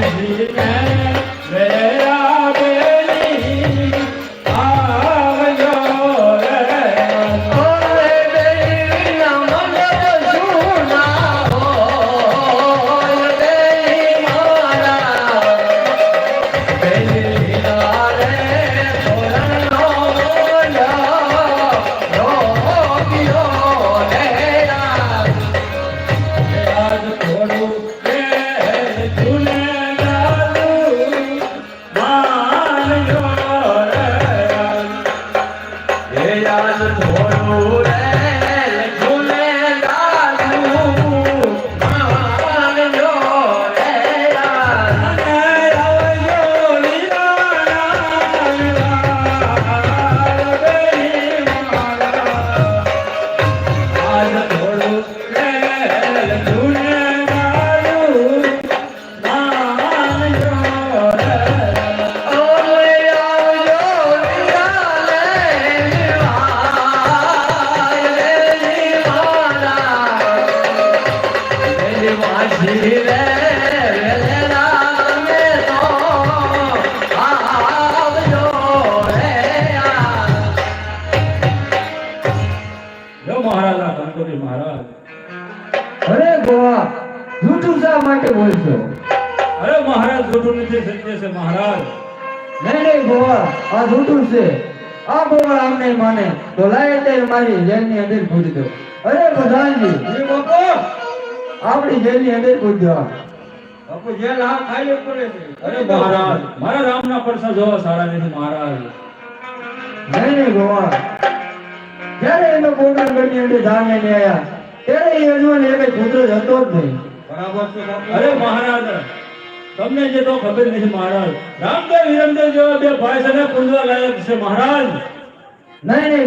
Ay, Oh. મહારાજ ખોટું છે? મહારાજ નહીં નહીં, ગોવા, આ જૂઠું છે. આ ગોવા આમ નહીં માને. તો લાય મારી જેલની અંદર ભૂલી દો અરે પ્રધાનજી બાપુ! આપણી જેલની અંદર પૂરી દો બાપુ જેલ હા ખાલી પડે છે. અરે મહારાજ મારા રામના પરસા જોવા સારા નથી મહારાજ. નહીં નહીં ગોવા જ્યારે એનો પ્રોગ્રામ ગઢની અંદર ધામે ને આયા ત્યારે એ યજમાન એક પુત્ર જ હતો જ નહીં. બરાબર છે અરે મહારાજ તમને જે તો ખબર નથી મહારાજ. રામદેવ વિરમદેવ જેવા બે ભાઈ છે ને પૂજવા લાયક છે મહારાજ. નહીં નહીં